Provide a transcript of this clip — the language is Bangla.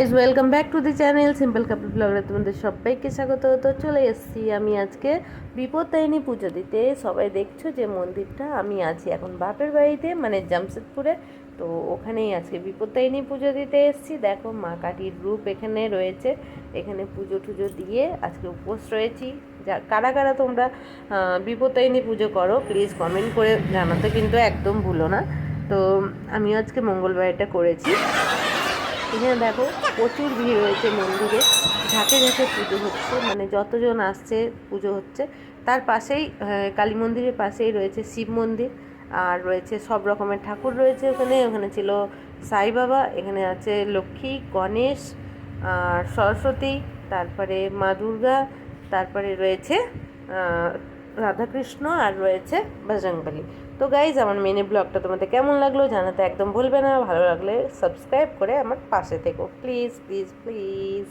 Guys welcome back to the channel simple couple ব্লগে তোমাদের সবাইকে স্বাগত। তো চলে এসেছি আমি আজকে বিপত্তায়নী পুজো দিতে। সবাই দেখছ যে মন্দিরটা, আমি আছি এখন বাপের বাড়িতে মানে জামশেদপুরে। তো ওখানেই আজকে বিপত্তায়নী পুজো দিতে এসেছি। দেখো, মা কাঠির রূপ এখানে রয়েছে। এখানে পুজো টুজো দিয়ে আজকে উপোস রয়েছি। যা, কারা কারা তোমরা বিপত্তায়নী পুজো করো প্লিজ কমেন্ট করে জানাতে কিন্তু একদম ভুলো না। তো আমি আজকে মঙ্গলবার এটা করেছি। এখানে দেখো, প্রচুর ভিড় রয়েছে মন্দিরে। ঝাঁকে ঝাঁকে পুজো হচ্ছে মানে যতজন আসছে পুজো হচ্ছে। তার পাশেই কালী মন্দিরের পাশেই রয়েছে শিব মন্দির, আর রয়েছে সব রকমের ঠাকুর রয়েছে ওখানে। ওখানে ছিল সাই বাবা, এখানে আছে লক্ষ্মী, গণেশ, আর সরস্বতী, তারপরে মা দুর্গা, তারপরে রয়েছে রাধাকৃষ্ণ আর রয়েছে বজরংবলী তো গাইজ আমার মিনি ব্লগটা তোমাদের কেমন লাগল জানাতে একদম ভুলবে না। ভালো লাগলে সাবস্ক্রাইব করে আমার পাশে থেকো। Please please please